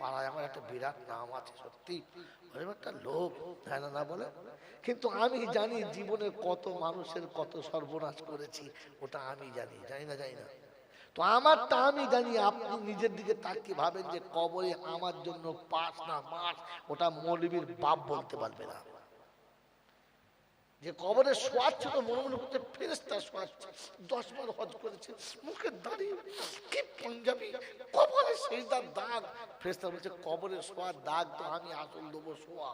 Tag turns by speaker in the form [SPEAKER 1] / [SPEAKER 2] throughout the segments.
[SPEAKER 1] পাড়ায় আমার একটা বিরাট নাম আছে, সত্যি। একটা লোভ হ্যাঁ না বলে? কিন্তু আমি জানি জীবনে কত মানুষের কত সর্বনাশ করেছি, ওটা আমি জানি জানি না জানি না। তো আমার তা আমি জানি, আপনি নিজের দিকে তাকিয়ে ভাবেন যে কবরে আমার জন্য পাঁচ না, মাস, ওটা মৌলবীর বাপ বলতে পারবে না। যে কবরে শোয়াচ্ছে তো মনে মনে করতে ফেরেস্তা শোয়াচ্ছে দশ বার হজ করেছে, মুখে দাঁড়িয়ে কি পাঞ্জাবি কবরে সেই তার দাগ। ফেরেস্তা বলছে কবরে শোয়ার দাগ তো আমি আসল দেবো শোয়া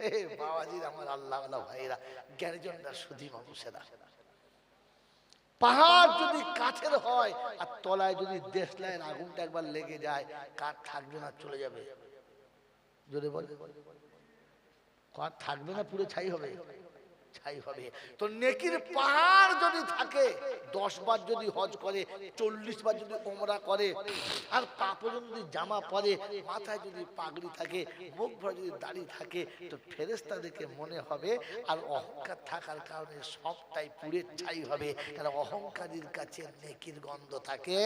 [SPEAKER 1] হে বাবাজির আমার আল্লাহ আল্লাহ ভাইরা, জ্ঞানীজনরা শুধু মানুষেরা। পাহাড় যদি কাঠের হয়, আর তলায় যদি দেশলাইয়ের আগুনটা একবার লেগে যায়, কাঠ থাকবে না, চলে যাবে। জোরে বলে থাকবে না, পুরো ছাই হবে। ছাই হবে। তো নেকির পাহাড় যদি থাকে, দশ বার যদি হজ করে, চল্লিশ বার যদি ওমরা করে, আর পা পর্যন্ত যদি জামা পরে, মাথায় যদি পাগড়ি থাকে, মুখ ভরে যদি দাড়ি থাকে, তো ফেরেস্তা দেখে মনে হবে, আর অহংকার থাকার কারণে সবটাই পুড়ে ছাই হবে। কারণ অহংকারীর কাছে নেকির গন্ধ থাকে?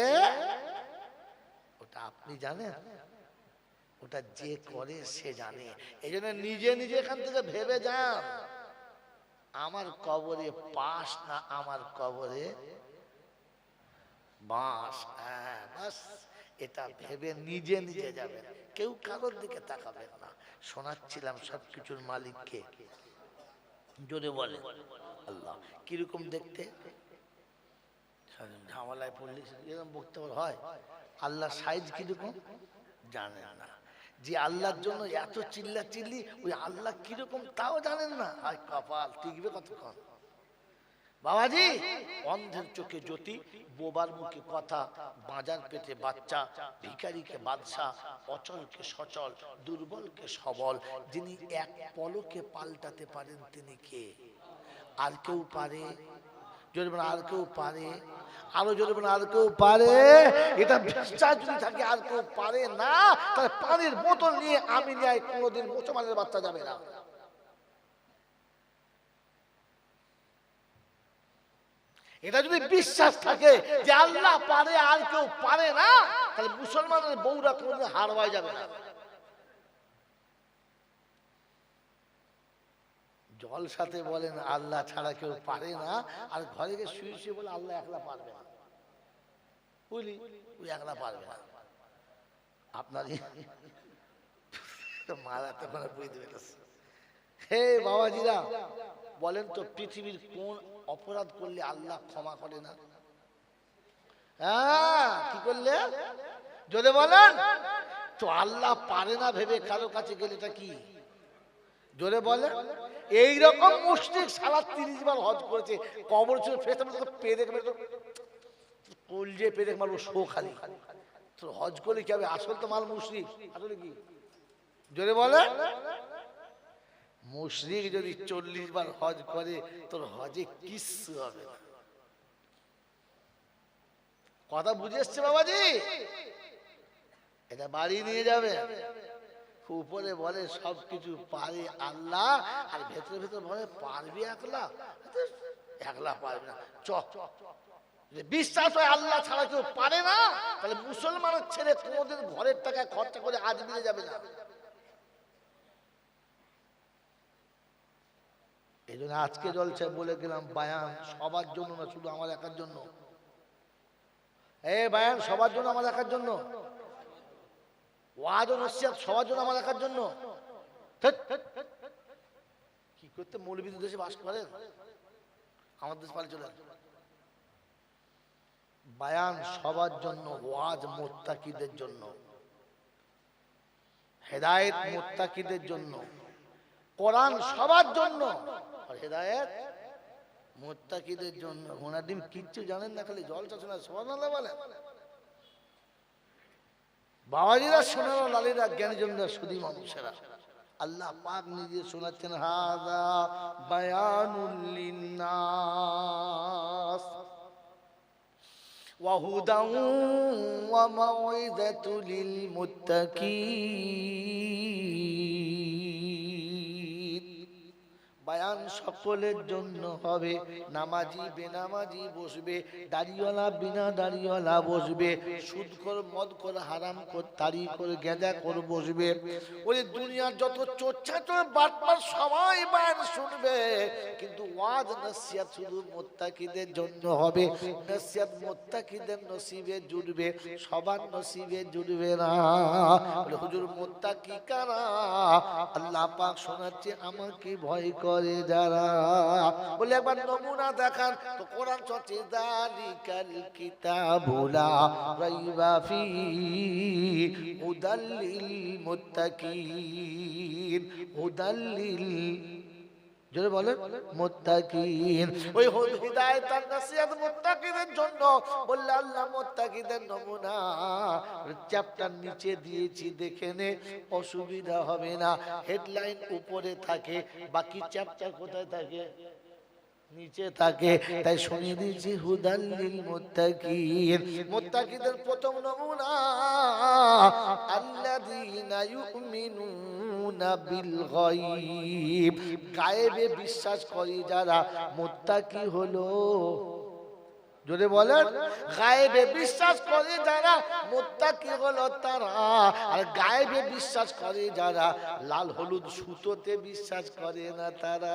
[SPEAKER 1] ওটা আপনি জানেন? ওটা যে করে সে জানে। এই জন্য নিজে নিজে এখান থেকে ভেবে যান আমার কবরে পাশ না আমার কবরে বাঁশ হ্যাঁ বাস। এটা ভেবে নিজে নিজে যাবেন কেউ কারোর দিকে তাকাবেন না। শোনাচ্ছিলাম সবকিছুর মালিককে। জোরে বলে, আল্লাহ, কীরকম দেখতে? ঝামেলায় পড়লে এরকম বক্তব্য হয়। আল্লাহ সাইজ কীরকম? জানেন না। যে আল্লাহর জন্য এত চিল্লা চিল্লি ওই আল্লাহ কীরকম তাও জানেন না। আর কপাল টিকবে কতক্ষণ? বাবাজি অন্ধের চোখে জ্যোতি বোবার মুখে কথা বাজার পেটে বাচ্চা ভিখারিকে বাদশা অচলকে সচল দুর্বলকে সবল যিনি এক পলকে পাল্টাতে পারেন তিনি কে? আর কেউ পারে? বলেন, আর কেউ পারে? আরও জোরে বলেন, আর কেউ পারে? এটা বিশ্বাস যদি থাকে আর কেউ পারে না তাহলে পানির বোতল নিয়ে আমি নিয়ে কোনোদিন মুসলমানের বাচ্চা যাবে না। এটা যদি বিশ্বাস থাকে যে আল্লাহ পারে আর কেউ পারে না তাহলে মুসলমানের বউরা কোনোদিন হারওয়ায় যাবে না। জল সাথে বলেন, আল্লাহ ছাড়া কেউ পারে না। আর ঘরে গিয়ে শুয়ে শুয়ে বলে, আল্লাহ একলা পারবে না। বুঝলি? ওই একলা পারবে না। আপনার মারাতে মানে বুঝতে পেরেছে হে বাবাজিরা, বলেন তো, পৃথিবীর কোন অপরাধ করলে আল্লাহ ক্ষমা করে না? হ্যাঁ কি করলে? যদি বলেন, তো আল্লাহ পারে না ভেবে কারও কাছে গেলে এটা কি? জোরে বলে। এইরকম মুসলিম সারা তিরিশ বার হজ করেছে, কবর ছিল ফেরত পেরে কলজে পেরে মারবো শো খালি। তোর হজ করলে কি হবে? আসল তো মাল মুশরিক। আসলে কি? জোরে বলে। মুশরিক যদি চল্লিশ বার হজ করে, তোর হজে কিচ্ছু হবে কথা বুঝে এসছে বাবাজি? এটা বাড়ি নিয়ে যাবে। উপরে বলে সবকিছু পারে আল্লাহ, আর ভেতরে ভেতরে বলে পারবি একলা? একলা পারবি না। চ। বিশ্বাস হয় আল্লাহ ছাড়া কেউ পারে না, তাহলে মুসলমানের ছেলে কোনোদিন ঘরের টাকা খরচা করে আজ মিলে যাবে না। এই জন্য আজকে জলছে বলে গেলাম, বায়ান, সবার জন্য না, শুধু আমার একার জন্য? এ বায়ান, সবার জন্য, আমার একার জন্য? ওয়াজ সবার জন্য আমার জন্য। কি করতে দেশে বাস আমার দেশ পালে চলে বায়ান সবার জন্য, ওয়াজ মোত্তাকিদের জন্য। হেদায়েত মোত্তাকিদের জন্য। কোরআন সবার জন্য। আর হেদায়েত মোত্তাকিদের জন্য। ওনার কিচ্ছু জানেন না, খালি জল চাষ না সবার বলেন। বাবাজিরা শোনানো লালিরা জ্ঞানীজনরা শুধু মানুষেরা আল্লাহ পাক নিজে শোনাচ্ছেন হাদা বায়ানুল লিন্নাস وهدى وموعظة للمتقين বায়ান সকলের জন্য হবে। নামাজি, বেনামাজি বসবে। দাড়িওয়ালা বিনা দাড়িওয়ালা বসবে। সুদ কর মদ কর হারাম কর, তারি করে গেঁজা করে বসবে। ওই দুনিয়ার যত চর্চা চোর বাটবার সবাই বায়ান শুনবে। কিন্তু ওয়াজ নসিয়াত শুধু মোত্তাকিদের জন্য হবে। নসিয়াত মোত্তাকিদের নসিবে জুড়বে সবার নসিবে জুড়বে না। হুজুর, মোত্তাকি কারা? আল্লাহ পাক শোনাচ্ছে, আমাকে ভয় করে। যারা। বলে, একবার নমুনা দেখান। তো কোরআন চলছে, দালিকাল কিতাবুলা রাইবা ফি হুদাল্লিল মুত্তাকিন। হুদাল্লিল জোরে বলেন মুত্তাকিন। ওই হিদায়াত আর নসিহত মুত্তাকিদের জন্য। বললে, আল্লাহ, মুত্তাকিদের নমুনা। চ্যাপ্টার নিচে দিয়েছি, দেখে নে, অসুবিধা হবে না। হেডলাইন উপরে থাকে, বাকি চ্যাপ্টার কোথায় থাকে? নিচে থাকে। তাই শুনিয়ে দিয়েছি হুদাল্লিল মুত্তাকিন। মুত্তাকিদের প্রথম নমুনা, আল্লাযীনা ইউমিনুনা গায়েবে বিশ্বাস করে যারা মুত্তাকি হলো। যদি বলেন, গায়েবে বিশ্বাস করে যারা মুত্তাকি হলো তারা, আর গায়েবে বিশ্বাস করে যারা লাল হলুদ সুতোতে বিশ্বাস করে না তারা।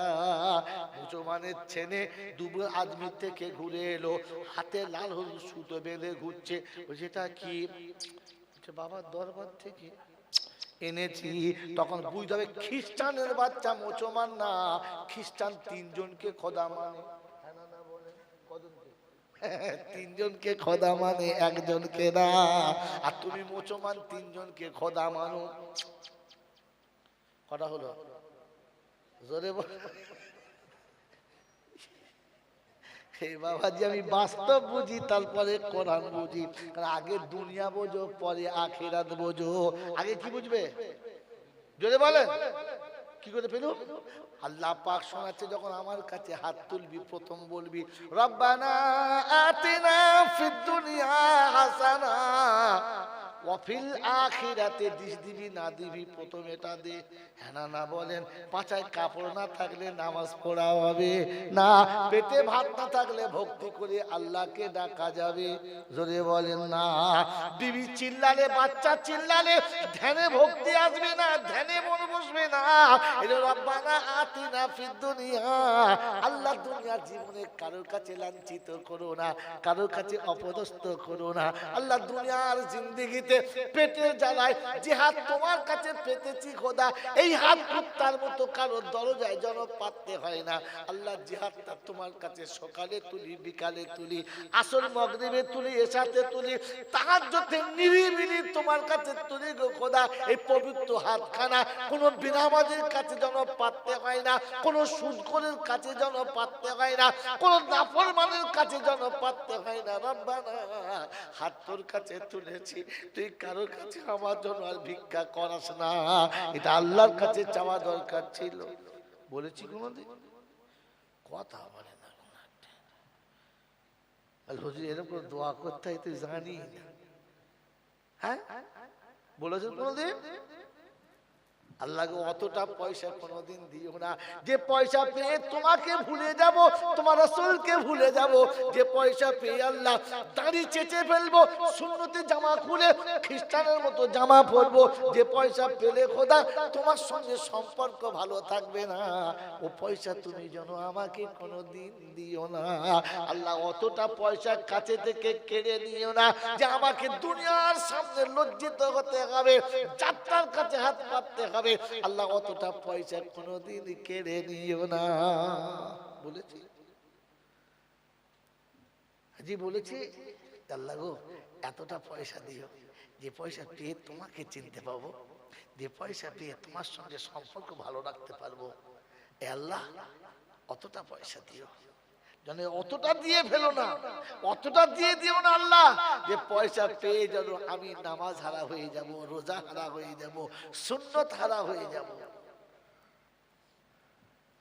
[SPEAKER 1] মুসলমানের ছেনে দুবো আদমি থেকে ঘুরে এলো, হাতে লাল হলুদ সুতো বেঁধে ঘুরছে। সেটা কি? বাবার দরবার থেকে। এনেছি। তখন বুঝতে হবে খ্রিস্টানের বাচ্চা মুসলমান না, খ্রিস্টান তিনজনকে খোদা মানে? তিনজনকে খোদা মানে একজনকে না। আর তুমি মুসলমান, তিনজনকে খোদা মানো। কটা হলো? জোরে বল। হে বাবাজি, আমি বাস্তব বুঝি, তারপরে কোরআন বুঝি। কারণ আগে দুনিয়া বোঝো, পরে আখেরাত বোঝো। আগে কি বুঝবে? জোরে বলেন। কি করে পেলু আল্লাহ পাক শোনাচ্ছে যখন আমার কাছে হাত তুলবি, প্রথম বলবি, রব্বানা আতিনা ফিদ দুনিয়া হাসানা। আখিরাতে দিস দিবি, না দিবি, প্রথম এটা দে। না না বলেন কাপড় না থাকলে নামাজ পড়া হবে না। পেটে ভাত না থাকলে ভক্তি করে আল্লাহকে ডাকা যাবে। জোরে বলেন না। বিবি চিল্লালে, বাচ্চা চিল্লালে, ধ্যানে ভক্তি আসবে না, ধ্যানে মন বসবে না। রব্বানা আতিনা ফিদ দুনিয়া। আল্লাহ দুনিয়ার জীবনে কারোর কাছে লাঞ্ছিত করো না, কারোর কাছে অপদস্থ করো না। আল্লাহ দুনিয়ার জিন্দিগিতে পেটের জ্বালায়। যে হাত তোমার কাছে পেতেছি খোদা, এই হাত কুত্তার মতো কারোর দরজায় যেন পাততে হয় না। আল্লাহ যে হাতটা তোমার কাছে সকালে তুলি, বিকালে তুলি আসল মগরিবে তুলি, এসাতে তুলি, তাহার যতে নিরিবিলি তোমার কাছে তুলি গো খোদা, এই পবিত্র হাতখানা কোনো বিনামাজের কাছে যেন পাততে হয় না, কোনো সুদকরের কাছে যেন পাততে হয় না, কোনো নাফরমানের কাছে যেন পাততে হয় না। রব্বানা, হাত তোর কাছে তুলেছি তুই কারোর কাছে আমার জন্য আর ভিক্ষা করাস না। এটা আল্লাহর কাছে চাওয়া দরকার ছিল। বলেছি কোনোদিন। কথা বলে না হুজুর এরকম করে দোয়া করতে হয়, তুই জানি হ্যাঁ? বলেছেন কোনোদিন? আল্লাহকে অতটা পয়সা কোনোদিন দিও না। যে পয়সা পেয়ে তোমাকে ভুলে যাব, তোমার রসুলকে ভুলে যাব, যে পয়সা পেয়ে আল্লাহ দাড়ি চেঁচে ফেলব শূন্যতে জামা খুলে খ্রিস্টানের মতো জামা পরবো, যে পয়সা পেলে খোদা তোমার সঙ্গে সম্পর্ক ভালো থাকবে না। ও পয়সা তুমি যেন আমাকে কোনোদিন দিও না। আল্লাহ অতটা পয়সা কাছে থেকে কেড়ে নিও না, যে আমাকে দুনিয়ার সামনে লজ্জিত হতে হবে, যাত্রার কাছে হাত পাততে হবে আল্লাহ অতটা পয়সা কোনোদিন কেড়ে নিও না। বলেছি। জি বলেছি, আল্লাহ গো, এতটা পয়সা দিও, যে পয়সা পেয়ে তোমাকে চিনতে পাবো, যে পয়সা পেয়ে তোমার সঙ্গে সম্পর্ক ভালো রাখতে পারব। আল্লাহ, অতটা পয়সা দিও। যেন অতটা দিয়ে ফেলো না। অতটা দিয়ে দিও না আল্লাহ। যে পয়সা পেয়ে যেন আমি নামাজ হারা হয়ে যাব, রোজা হারা হয়ে যাব, সুন্নত হারা হয়ে যাব।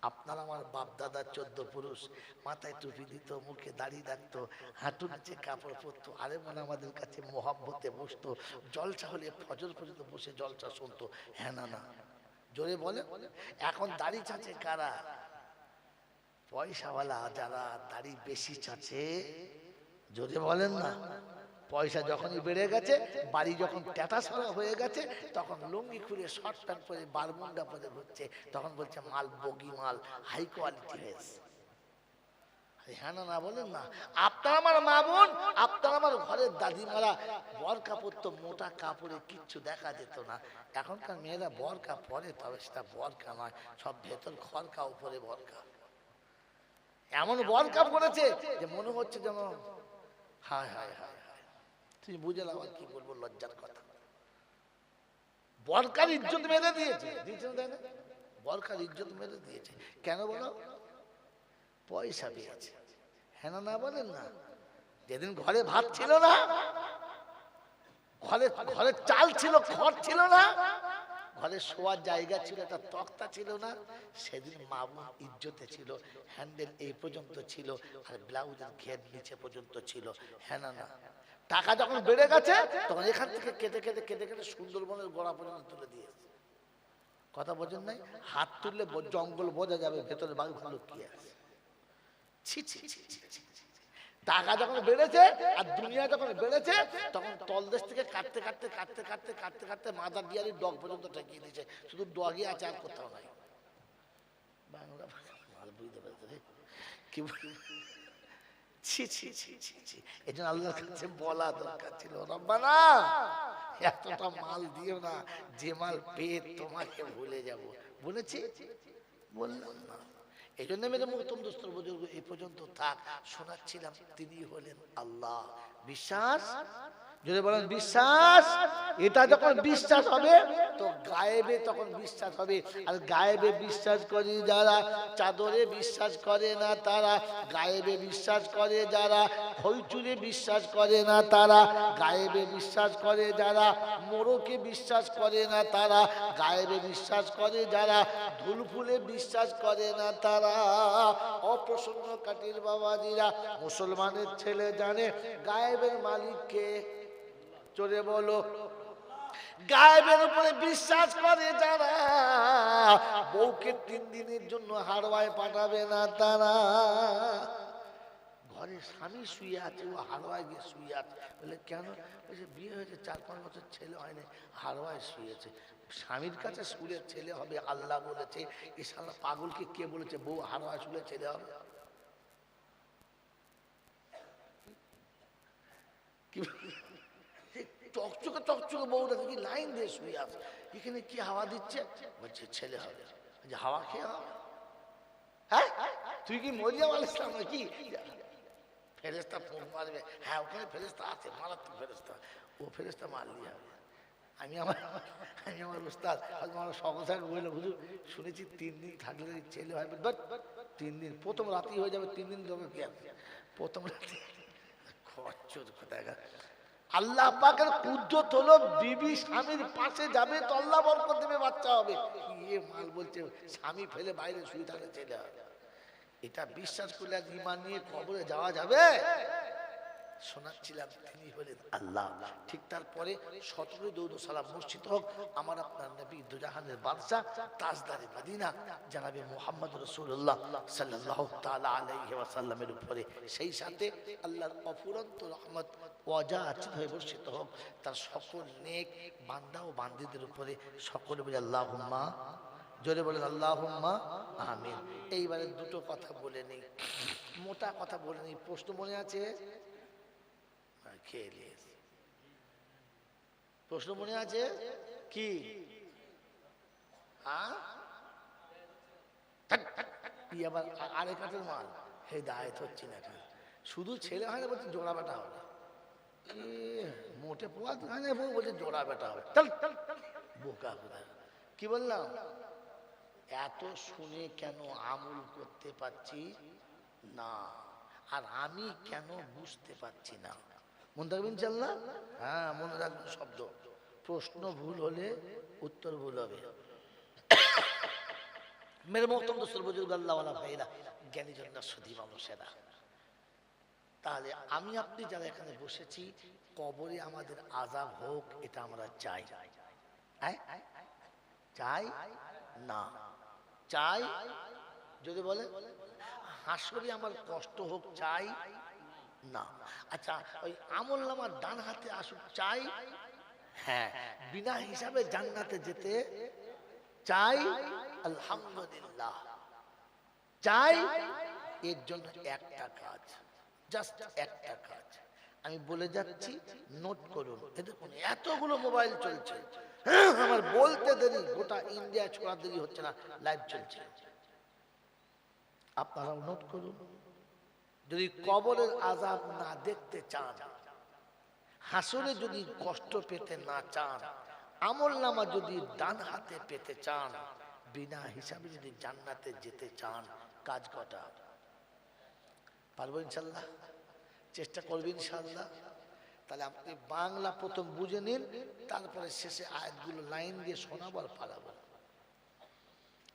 [SPEAKER 1] আপনার আমার বাপ দাদা চোদ্দ পুরুষ, মাথায় টুপি দিত, মুখে দাড়ি রাখতো হাঁটু নিচে কাপড় পরতো, আরে মনে আমাদের কাছে মোহাব্বতে বসতো, জলসা হলে ফজর পর্যন্ত বসে জলসা শুনতো। হ্যাঁ না না। জোরে বলে এখন দাড়ি চাচে কারা? পয়সাওয়ালা যারা দাড়ি বেশি চাচ্ছে, যদি বলেন না, পয়সা যখনই বেড়ে গেছে, বাড়ি যখন ট্যাটা সরা হয়ে গেছে, তখন লুঙ্গি খুলে শর্ট প্যান্ট পরে বারমুন্ডা পরে হচ্ছে তখন বলছে, মাল বগি মাল হাই কোয়ালিটি হয়েছে হ্যাঁ না না বলেন না। আপনার আমার মা বোন, আপনার আমার ঘরের দাদিমারা বর কাপড় তো মোটা কাপড়ে কিচ্ছু দেখা যেত না। এখনকার মেয়েরা বরকা পরে, তবে সেটা বরকা নয়, সব ভেতর খরকা উপরে বরকা। এমন বরকা করেছে যে মনে হচ্ছে যেন হায় হায় হায় হায়। তুই বুঝে আর কি বলব লজ্জার কথা। বরকার ইজ্জত মেরে দিয়েছে। দিয়েছে তাই না? বরকার ইজ্জত মেরে দিয়েছে। কেন বলো? পয়সা পেয়েছে হ্যাঁ না না বলেন না যেদিন ঘরে ভাত ছিল না ঘরে ঘরে চাল ছিল খড় ছিল না ঘরে শোয়ার জায়গা ছিল, একটা তক্তা ছিল না, সেদিন মা বোন ইজ্জতে ছিল হ্যান্ডেল এই পর্যন্ত ছিল, আর ব্লাউজের ঘের নিচে পর্যন্ত ছিল হ্যাঁ না না। টাকা যখন বেড়ে গেছে, তখন এখান থেকে কেটে কেটে কেটে কেটে সুন্দরবনের গোড়া পর্যন্ত তুলে দিয়েছে কথা বোঝেন নাই? হাত তুললে জঙ্গল বোঝা যাবে, ভেতরে বাঘ ভালো কি আছে। ছি ছি ছি ছি। টাকা যখন বেড়েছে আর দুনিয়া যখন বেড়েছে, তখন তলদেশ থেকে কাটতে কাটতে কাটতে কাটতে কাটতে কাটতে মাদার ডিয়ারি ডগ পর্যন্ত ঠেকিয়ে দিয়েছে। শুধু ডগই আছে আর কোথাও নাই। বাংলা ভালো বুঝতে পারছে কি ছি ছি ছি ছি ছি। এই জন্য আল্লাহর কাছে বলা দরকার ছিল। রব্বানা, এতটা মাল দিও না, যে মাল পেয়ে তোমাকে ভুলে যাব। বলেছি বললাম না। এই জন্য মেরে দোস্তর বুজুর্গ এই পর্যন্ত থাক। শোনাচ্ছিলাম, তিনি হলেন আল্লাহ। বিশ্বাস? যদি বলেন বিশ্বাস, এটা যখন বিশ্বাস হবে, তো গায়েবে তখন বিশ্বাস হবে। আর গায়েবে বিশ্বাস করে যারা, চাদরে বিশ্বাস করে না তারা, গায়েবে বিশ্বাস করে যারা হইচুরে বিশ্বাস করে না তারা, গায়েবে বিশ্বাস করে যারা, মোরকে বিশ্বাস করে না তারা, গায়েবে বিশ্বাস করে যারা ধুল ফুলে বিশ্বাস করে না তারা। অপ্রসন্ন কাটির বাবাজিরা, মুসলমানের ছেলে জানে, গায়েবের মালিককে চলে বলো, গায়েবের উপরে বিশ্বাস করে যারা, বউকে তিন দিনের জন্য হারওয়ায় পাঠাবে না তারা। ঘরে স্বামী শুয়ে আছে, ও হারওয়ায় গিয়ে শুয়ে আছে। বলে, কেন? বলছে, বিয়ে হয়েছে, চার পাঁচ বছর ছেলে হয়নি হারওয়ায় শুয়েছে। স্বামীর কাছে শুলে ছেলে হবে, আল্লাহ বলেছে, এ পাগলকে কে বলেছে, বউ হারওয়ায় শুলে ছেলে হবে? কি চকচকে চকচকে বউটা দেখি লাইন দিয়ে শুয়ে আছে। এখানে কি হাওয়া দিচ্ছে? বলছে, ছেলে হবে। হাওয়া খেয়ে হবে? হ্যাঁ? তুই কি মরিয়াম আল ইসলাম নাকি? ফেরেস্তা ফোন মারবে হ্যাঁ ওখানে ফেরেস্তা আছে মারাত্মক ফেরেস্তা ও ফেরেস্তা মারলি হবে আমি আমার আমি আমার উস্তাদ আমার সকসাকে বলল হুজুর, শুনেছি তিন দিন থাকলে ছেলে হয় তিন দিন, প্রথম রাতি হয়ে যাবে, তিন দিন তোকে কি প্রথম রাতি খরচর কোথায় আল্লাহ পাকের কুদ্রত হলো, বিবি স্বামীর পাশে যাবে তো আল্লাহ বরকত দেবে বাচ্চা হবে। ইয়ে মাল বলছে, স্বামী ফেলে বাইরে শুয়ে থাকলে ছেলে হবে। এটা বিশ্বাস করলে ইমান নিয়ে কবরে যাওয়া যাবে? শোনাচ্ছিলাম তিনি হলেন আল্লাহ। ঠিক তারপরে মসজিদ হোক, আমার আপনার নবী দুজাহানের তাজদারে মদিনা, জানাবে মোহাম্মদ রসুল্লাহ সাল্লাহ তালা উপরে। সেই সাথে আল্লাহর অফুরন্ত রহমত অযাচিত হয়ে হোক, তার সকল নেক বান্দা ও বান্দিদের উপরে সকলে বলে আল্লাহ জোরে বলেন আল্লাহ আমিন। এইবারে দুটো কথা বলে নেই, মোটা কথা বলে নেই, প্রশ্ন মনে আছে। প্রশ্ন মনে আছে? কি? আবার আরেক হাতের মাল। হে দায়িত হচ্ছে না কেন? শুধু ছেলে হয় না বলছে জোড়া বেটা হবে। মোটে পোয়া হয় না বলছে জোড়া বেটা হবে। বোকা কোথায়? কি বললাম? এত শুনে কেন আমল করতে পারছি না? আর আমি কেন বুঝতে পারছি না? মনে রাখবেন চাল্লা হ্যাঁ মনে রাখবেন শব্দ। প্রশ্ন ভুল হলে উত্তর ভুল হবে। মেরে মহতম দোস্তর বুজুর্গ আল্লাহওয়ালা ভাইরা জ্ঞানী জন্য সুধী মানুষেরা। তাহলে আমি আপনি যারা এখানে বসেছি, কবরে আমাদের আজাব হোক, এটা আমরা চাই। হ্যাঁ? চাই? না। চাই? যদি বলে হাসরে আমার কষ্ট হোক, চাই? না। আচ্ছা ওই আমল নামার ডান হাতে আসুক, চাই? হ্যাঁ বিনা হিসাবে জান্নাতে যেতে চাই? আলহামদুলিল্লাহ। চাই? এর জন্য একটা কাজ জাস্ট একটা কাজ। আমি বলে যাচ্ছি নোট করুন। এ দেখুন, এতগুলো মোবাইল চলছে। আমার বলতে দেরি, গোটা ইন্ডিয়া ছোড়া দেরি হচ্ছে না লাইভ চলছে। আপনারাও নোট করুন, যদি কবরের আজাব না দেখতে চান, হাসরে যদি কষ্ট পেতে না চান, আমল নামা যদি ডান হাতে পেতে চান, বিনা হিসাবে যদি জান্নাতে যেতে চান, কাজ কটা? পারব ইনশাল্লাহ? চেষ্টা করবেন ইনশাল্লাহ। তাহলে আপনি বাংলা প্রথম বুঝে নিন, তারপরে শেষে আয়াতগুলো লাইন দিয়ে শোনাবার পালাবো।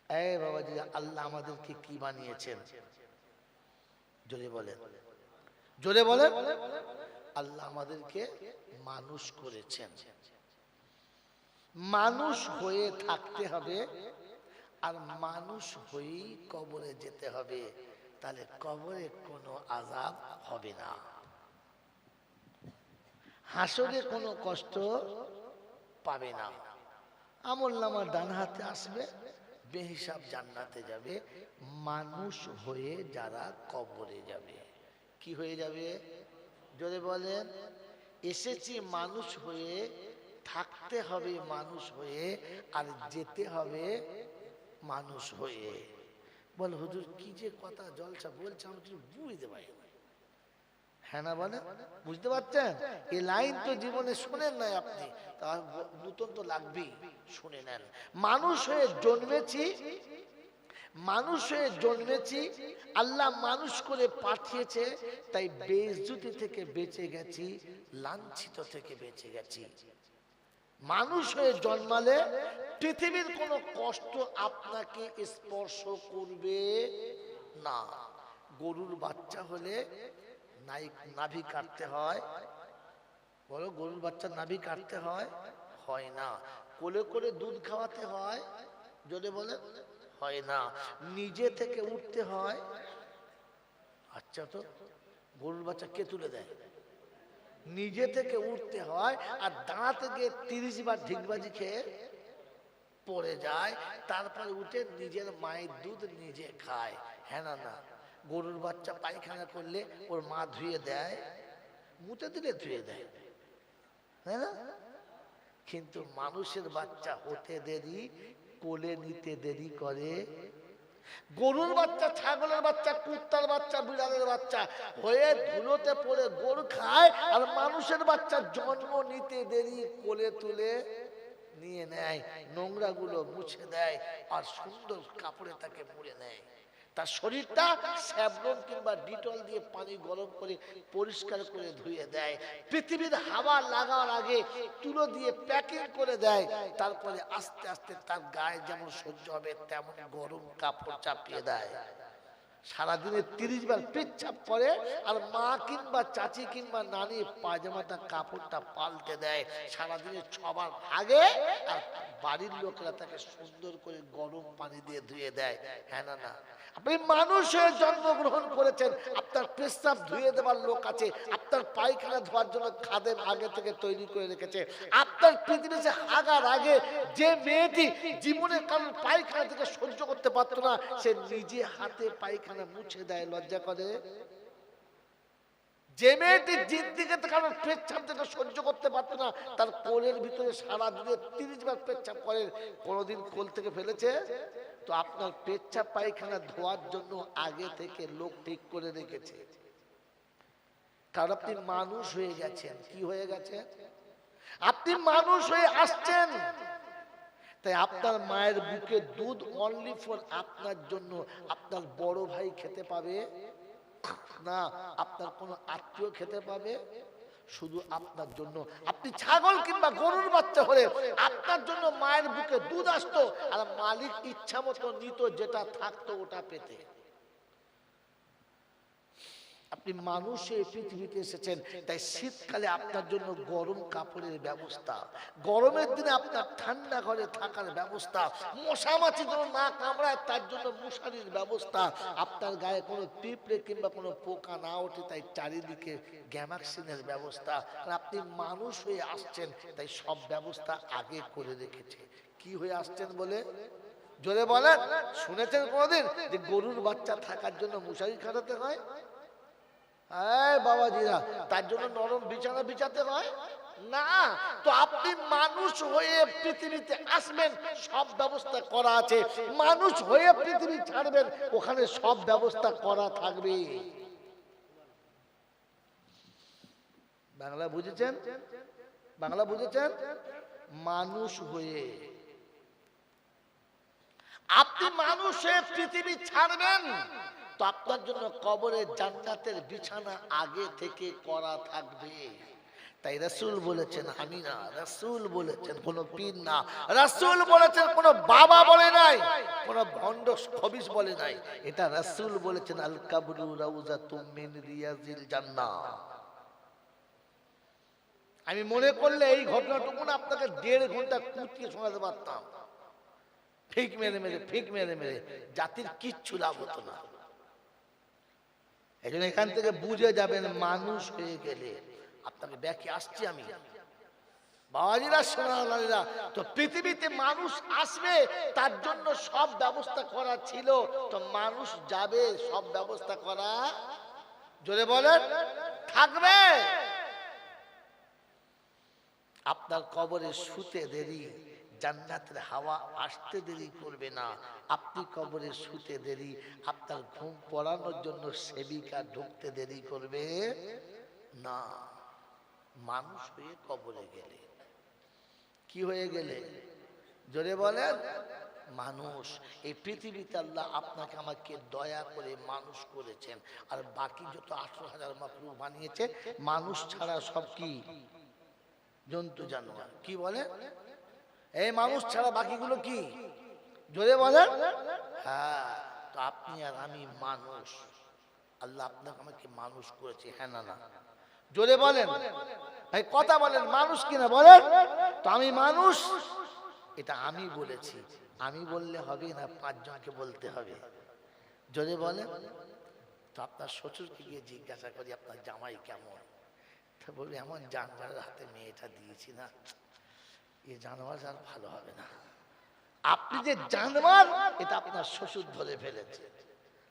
[SPEAKER 1] এই বাবাজি, আল্লাহ আমাদেরকে কি বানিয়েছেন? জোরে বলেন। জোরে বলেন। আল্লাহ আমাদেরকে মানুষ করেছেন। মানুষ হয়ে থাকতে হবে আর মানুষ হয়েই কবরে যেতে হবে। তাহলে কবরে কোনো আজাব হবে না। হাসরে কোনো কষ্ট পাবে না। আমল নামা ডান হাতে আসবে বেহিসাব জান্নাতে যাবে। মানুষ হয়ে যারা কবরে যাবে কি হয়ে যাবে? যদি বলেন এসেছি মানুষ হয়ে থাকতে হবে মানুষ হয়ে আর যেতে হবে মানুষ হয়ে। বল হুজুর কি যে কথা জলসা বলছে আমি কিছু বুঝতে পারি না। হ্যাঁ না বলে? বুঝতে পারছেন? এই লাইন তো জীবনে শুনেন নাই আপনি। তার নতুন তো লাগবেই, শুনে নেন। মানুষ হয়ে জন্মেছি, মানুষ হয়ে জন্মেছি, আল্লাহ মানুষ করে পাঠিয়েছে, তাই বেজুতি থেকে বেঁচে গেছি, লাঞ্ছিত থেকে বেঁচে গেছি। মানুষ হয়ে জন্মালে পৃথিবীর কোনো কষ্ট আপনাকে স্পর্শ করবে না। গরুর বাচ্চা হলে নাভি কাটতে হয়। বলো, গরুর বাচ্চা নাভি কাটতে হয়? হয় না। কোলে করে দুধ খাওয়াতে হয়? যদি বলে, হয় না। নিজে থেকে উঠতে হয়? আচ্ছা তো, গরুর বাচ্চা কে তুলে দেয়? নিজে থেকে উঠতে হয় আর দাঁড়াতে গিয়ে তিরিশ বার ঢিকবাজি খেয়ে পড়ে যায়। তারপরে উঠে নিজের মায়ের দুধ নিজে খায়। হ্যাঁ না না? গরুর বাচ্চা পায়খানা করলে ওর মা ধুয়ে দেয়, মুতে দিলে ধুয়ে দেয়। তাই না? কিন্তু মানুষের বাচ্চা হতে দেরি, কোলে নিতে দেরি করে। গরুর বাচ্চা, ছাগলের বাচ্চা, কুত্তার বাচ্চা, বিড়ালের বাচ্চা হয়ে ধুলোতে পড়ে গরু খায় আর মানুষের বাচ্চা জন্ম নিতে দেরি, কোলে তুলে নিয়ে নেয় নোংরা গুলো মুছে দেয় আর সুন্দর কাপড়ে তাকে মুড়ে নেয় তার শরীরটা স্যাবলন কিংবা ডিটল দিয়ে পানি গরম করে পরিষ্কার করে ধুয়ে দেয়। পৃথিবীর হাওয়া লাগার আগে তুলো দিয়ে প্যাকিং করে দেয়। তারপরে আস্তে আস্তে তার গায়ে যেমন সহ্য হবে, তেমন গরম কাপড় চাপিয়ে দেয়। সারাদিনে তিরিশ বার পেচ্ছাপ করে আর মা কিংবা চাচি কিংবা নানি পায়জামাটা, কাপড়টা পাল্টে দেয়। সারাদিনে ছবার আগে আর বাড়ির লোকেরা তাকে সুন্দর করে গরম পানি দিয়ে ধুয়ে দেয়। হ্যাঁ না না? আপনি জন্মগ্রহণ করেছেন, আপনার পেশাব ধুয়ে দেওয়ার লোক আছে, আপনার পায়খানা ধোয়ার জন্য আগে থেকে তৈরি করে রেখেছে, আপনার পৃথিবীতে হাগার আগে যে মেয়েটি জীবনে কারণ পায়খানা থেকে সহ্য করতে না, সে নিজে হাতে পায়খানা মুছে দেয়, লজ্জা করে। যে মেয়েটি জিন্দিকে কারণ পেচ্ছাপ থেকে সহ্য করতে পারতো না, তার কোলের ভিতরে সারা দিনে তিরিশ বার পেচ্ছাপ করে, কোনোদিন কোল থেকে ফেলেছে? তো আপনার পেচ্ছাপ পায়খানা ধোয়ার জন্য আগে থেকে লোক ঠিক করে রেখেছে। কারণ আপনি মানুষ হয়ে গেছেন। কি হয়ে গেছে? আপনি মানুষ হয়ে আসছেন। তাই আপনার মায়ের বুকে দুধ অনলি ফর আপনার জন্য। আপনার বড় ভাই খেতে পাবে? না, আপনার কোনো আত্মীয় খেতে পাবে? শুধু আপনার জন্য। আপনি ছাগল কিংবা গরুর বাচ্চা হলে আপনার জন্য মায়ের বুকে দুধ আসতো আর মালিক ইচ্ছা মতো নিত যেটা থাকতো ওটা পেতে। আপনি মানুষ হয়ে পৃথিবীতে এসেছেন, তাই শীতকালে আপনার জন্য গরম কাপড়ের ব্যবস্থা। গরমের দিনে আপনার ঠান্ডা ঘরে থাকার ব্যবস্থা মশা মাছি যেন না কামড়ায়, তার জন্য মশারির ব্যবস্থা। আপনার গায়ে কোনো পিঁপড়ে কিংবা কোনো পোকা না ওঠে, তাই চারিদিকে গ্যামাক্সিনের ব্যবস্থা। আপনি মানুষ হয়ে আসছেন, তাই সব ব্যবস্থা আগে করে রেখেছে। কি হয়ে আসছেন বলে? জোরে বলেন। শুনেছেন কোনোদিন যে গরুর বাচ্চা থাকার জন্য মশারি খাটাতে হয়? তার জন্য নরম বিছানা হয়? না, তো আপনি মানুষ হয়ে পৃথিবীতে আসবেন, সব ব্যবস্থা করা আছে। মানুষ হয়ে পৃথিবী ছাড়বেন, ওখানে সব ব্যবস্থা করা থাকবে। বাংলা বুঝেছেন? বাংলা বুঝেছেন? মানুষ হয়ে। আপনি মানুষ পৃথিবী ছাড়বেন তো আপনার জন্য কবরে জান্নাতের বিছানা আগে থেকে করা থাকবে। তাই রাসূল বলেছেন, আমি না, রাসূল বলেছেন, কোন পীর না। রাসূল বলেছেন, কোন বাবা বলে নাই, কোন ভণ্ড খবিস বলে নাই। এটা রাসূল বলেছেন, আল কাবরু রাউজাতুম মিন রিয়াজিল জান্নাহ। আমি মনে করলে এই ঘটনাটুকু আপনাকে দেড় ঘণ্টা কুটিয়ে শোনাতে পারতাম। ফিক মেরে মেরে, ফিক মেরে মেরে, জাতির কিচ্ছু লাভ হতো না। এই এখান থেকে বুঝে যাবেন মানুষ হয়ে গেলে। আপনাকে ব্যাকে আসছি আমি। বাবাজিরা সোনালিরা তো পৃথিবীতে মানুষ আসবে, তার জন্য সব ব্যবস্থা করা ছিল। তো মানুষ যাবে, সব ব্যবস্থা করা জোরে বলেন, থাকবে। আপনার কবরে শুতে দেরি। জান্নাতের হাওয়া আসতে দেরি করবে না। আপনি কবরে শুতে দেরি, আপনার ঘুম পড়ানোর জন্য সেবিকা ঢুকতে দেরি করবে না। মানুষ হয়ে কবরে গেলে। কি হয়ে গেলে? জোরে বলেন, মানুষ। এই পৃথিবীতে আল্লাহ আপনাকে আমাকে দয়া করে মানুষ করেছেন। আর বাকি যত আঠারো হাজার মাকরু বানিয়েছে, মানুষ ছাড়া সব কি? জন্তু জানোয়ার। কি বলে? এই মানুষ ছাড়া বাকিগুলো কি? জোরে বলেন। হ্যাঁ তো আপনি আর আমি মানুষ। আল্লাহ আপনাকে আমাকে মানুষ করেছে হ্যাঁ না না। জোরে বলেন। ভাই, কথা বলেন, মানুষ কিনা বলেন। তো আমি মানুষ, এটা আমি বলেছি। আমি বললে হবে না, পাঁচজনকে বলতে হবে। জোরে বলেন। তো আপনার শ্বশুরকে গিয়ে জিজ্ঞাসা করি, আপনার জামাই কেমন? তা বলবে এমন জানোয়ারের হাতে মেয়েটা দিয়েছি না। এ জানোয়ার আর ভালো হবে না। আপনি যে জানোয়ার, এটা আপনার শ্বশুর ধরে ফেলেছে।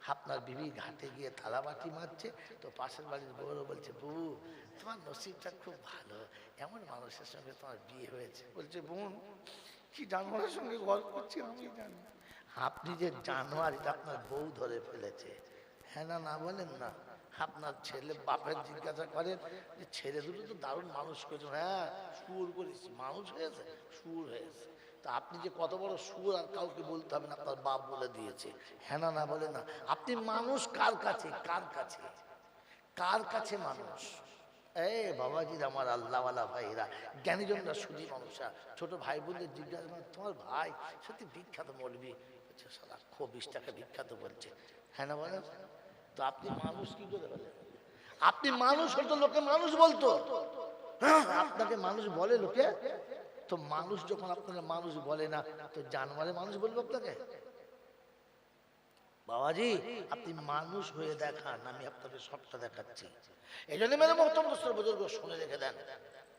[SPEAKER 1] আপনার বিবি ঘাটে গিয়ে থালা বাটি মারছে, তো পাশের বাড়ির বউরও বলছে, বউ, তোমার নসিবটা খুব ভালো। এমন মানুষের সঙ্গে তোমার বিয়ে হয়েছে। বলছে, বোন, কি জানোয়ারের সঙ্গে গল্প করছি আমি জানি। আপনি যে জানোয়ার, এটা আপনার বউ ধরে ফেলেছে। হ্যাঁ না না বলেন না। আপনার ছেলে বাপের জিজ্ঞাসা করেন যে, ছেলে দুটো তো দারুণ মানুষ করেছে। হ্যাঁ সুর করেছি। মানুষ হয়েছে? সুর হয়েছে। তা আপনি যে কত বড় সুর আর কাউকে বলতে হবে না আপনার বাপ বলে দিয়েছে। হ্যাঁ না না, বলে না। আপনি মানুষ কার কাছে? কার কাছে? কার কাছে মানুষ? এ বাবাজি আমার আল্লাহওয়ালা ভাইরা, জ্ঞানীজনরা সুদী মানুষরা। ছোট ভাই বোনদের জিজ্ঞাসা তোমার ভাই সত্যি বিখ্যাত বলছে সালা খুব বিশ টাকা বিখ্যাত বলছে। হ্যাঁ না বলেন তো আপনি মানুষ কি করে আপনি মানুষ হতো লোকে মানুষ বলতো। হ্যাঁ, আপনাকে মানুষ বলে লোকে? তো মানুষ যখন আপনাকে মানুষ বলে না তো জানোয়ারে মানুষ বলব আপনাকে? বাবাজি আপনি মানুষ হয়ে দেখান আমি আপনাকে সবটা দেখাচ্ছি। এই জন্য মেরে মহতম বুজুর্গ শুনে রেখে দেন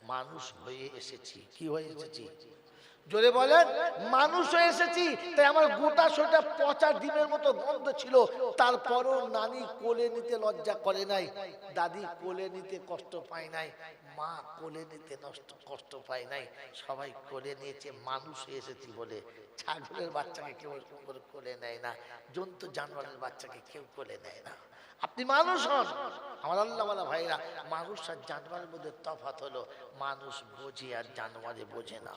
[SPEAKER 1] মানুষ হয়ে এসেছি। কি হয়ে এসেছি? জোরে বলেন, মানুষ হয়ে এসেছি, তাই আমার গোটা সোটা পচা ডিমের মতো গন্ধ ছিল। তারপরও নানি কোলে নিতে লজ্জা করে নাই, দাদি কোলে নিতে কষ্ট পায় নাই, মা কোলে নিতে নষ্ট কষ্ট পায় নাই, সবাই কোলে নিয়েছে, মানুষ এসেছি বলে। ছাগলের বাচ্চাকে কেউ করে কোলে নেয় না, জন্তু জানোয়ারের বাচ্চাকে কেউ কোলে নেয় না। আপনি মানুষ হন। আমার আল্লাহওয়ালা ভাইরা, মানুষ আর জানোয়ারের মধ্যে তফাত হলো, মানুষ বোঝে আর জানোয়ারে বোঝে না।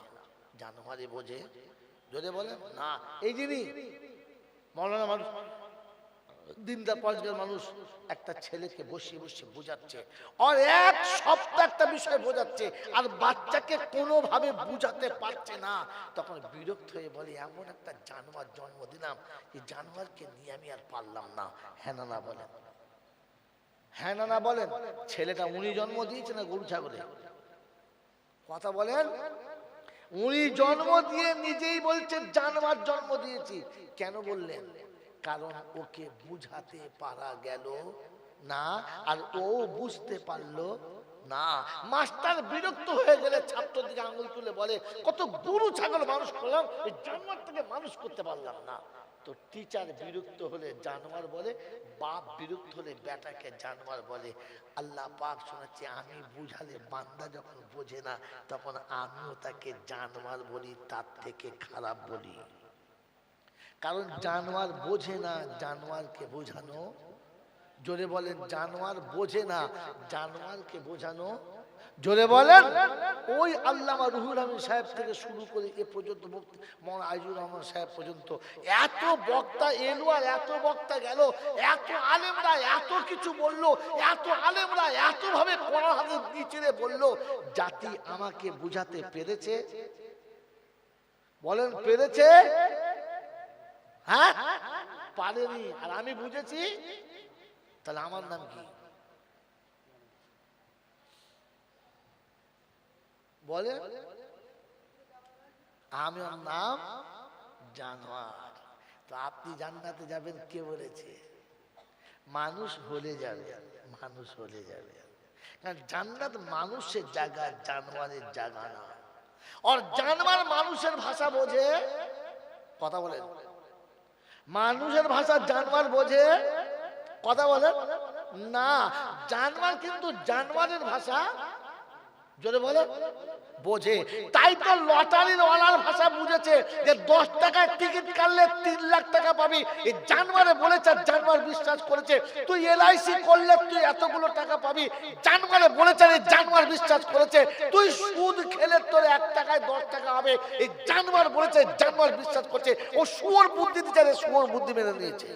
[SPEAKER 1] জানোয়ারে বোঝে। যদি বলে, না, এই যিনি মৌলানা মানুষ, দিনদার পরিষ্কার মানুষ একটা ছেলেকে বসিয়ে বসিয়ে বোঝাচ্ছে, আর এক সপ্তাহ একটা বিষয় বোঝাচ্ছে, আর বাচ্চাকে কোনোভাবে বুঝাতে পারছে না। তখন বিরক্ত হয়ে বলে, এমন একটা জানোয়ার জন্ম দিলাম, এই জানোয়ারকে নিয়ে আমি আর পারলাম না। হ্যাঁ না না বলেন। হ্যাঁ না না বলেন, ছেলেটা উনি জন্ম দিয়েছে না গরু ছাগলে? কথা বলেন। উনি জন্ম দিয়ে নিজেই বলছেন জানবার জন্ম দিয়েছি। কেন বললেন? কারণ ওকে বুঝাতে পারা গেল না, আর ও বুঝতে পারল না। মাস্টার বিরক্ত হয়ে গেলে ছাত্র দিকে আঙুল তুলে বলে, কত গরু ছাগল মানুষ করলাম এই জানোয়ার থেকে মানুষ করতে পারলাম না। তো টিচার বিরক্ত হলে জানোয়ার বলে, বাপ বিরক্ত হলে বেটাকে জানোয়ার বলে। আল্লাহ পাক শোনাচ্ছে, আমি বুঝালে বান্দা যখন বোঝে না, তখন আমিও তাকে জানোয়ার বলি, তার থেকে খারাপ বলি। কারণ জানোয়ার বোঝে না জানোয়ারকে বোঝানো। জোরে বলেন, জানোয়ার বোঝে না জানোয়ারকে বোঝানো জোরে বলেন। ওই আল্লামা রুহুল আমিন সাহেব থেকে শুরু করে এ পর্যন্ত মৌলানা আইজুর রহমান সাহেব পর্যন্ত এত বক্তা এলো আর এত বক্তা গেল, এত আলেমরা এত কিছু বলল, এত আলেমরা এত ভাবে কোরআন হাদিস নিচে বলল, জাতি আমাকে বুঝাতে পেরেছে? বলেন, পেরেছে? হ্যাঁ? পারেনি। আর আমি বুঝেছি? তাহলে আমার নাম কি? বলে? আমার নাম জানোয়ার। তো আপনি জান্নাতে যাবেন, কে বলেছে? মানুষ হলে যাবে, মানুষ হলে যাবে। কারণ জান্নাত মানুষের জায়গা, জানোয়ারের জায়গা না। আর জানোয়ার মানুষের ভাষা বোঝে, কথা বলেন। মানুষের ভাষা জানোয়ার বোঝে, কথা বলেন। না, জানোয়ার কিন্তু জানোয়ারের ভাষা, জোরে বলে বোঝে। তাই তো লটারির ওয়ালার ভাষা বুঝেছে যে দশ টাকায় টিকিট কাটলে তিন লাখ টাকা পাবি। এই জানোয়ারে বলেছে, আর জানোয়ার বিশ্বাস করেছে, তুই এলআইসি করলে তুই এতগুলো টাকা পাবি। জানোয়ারে বলেছে, এই জানোয়ার বিশ্বাস করেছে, তুই সুদ খেলে তোর এক টাকায় দশ টাকা হবে। এই জানোয়ার বলেছে, জানোয়ার বিশ্বাস করছে, ও শুয়োর বুদ্ধি আর এ শুয়োর বুদ্ধি মেনে নিয়েছে।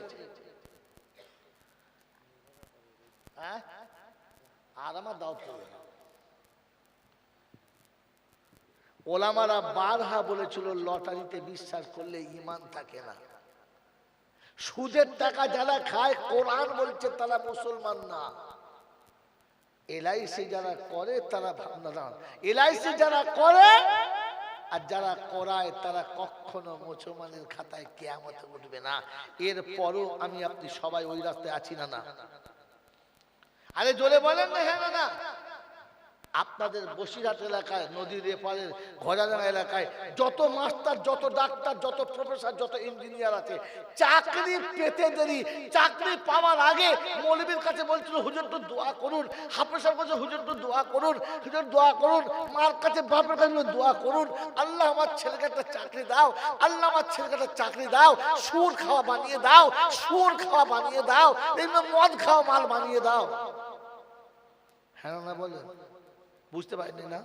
[SPEAKER 1] হ্যাঁ? আর আমার দাওয়াত করবে না ওলামারা বারহা বলেছিল, লটারিতে বিশ্বাস করলে ইমান থাকে না। সুদের টাকা যারা খায়, কোরআন বলছে তারা মুসলমান না। এলআইসি যারা করে, তারা ভাবনা এলআইসি যারা করে আর যারা করায়, তারা কখনো মুসলমানের খাতায় কেয়ামতে উঠবে না। এর পরও আমি, আপনি সবাই ওই রাস্তায় আছি না না। আরে জোরে বলেন না হ্যাঁ না। আপনাদের বসিরহাট এলাকায়, নদীর এপারের ঘোড়াডাঙ্গা এলাকায় যত মাস্টার, যত ডাক্তার, যত প্রফেসর, যত ইঞ্জিনিয়ার আছে, চাকরি পেতে দেরি। চাকরি পাওয়ার আগে মৌলবীর কাছে বলছিল, হুজুর তো দোয়া করুন। হাফেসার কাছে হুজুর তো দোয়া করুন, হুজুর দোয়া করুন। মার কাছে বাপের কাছে দোয়া করুন। আল্লাহ আমার ছেলেকে একটা চাকরি দাও, আল্লাহ আমার ছেলেকে একটা চাকরি দাও, সুর খাওয়া বানিয়ে দাও, সুর খাওয়া বানিয়ে দাও মদ খাওয়া মাল বানিয়ে দাও। হ্যাঁ না বলেন? বুঝতে পারিনি না?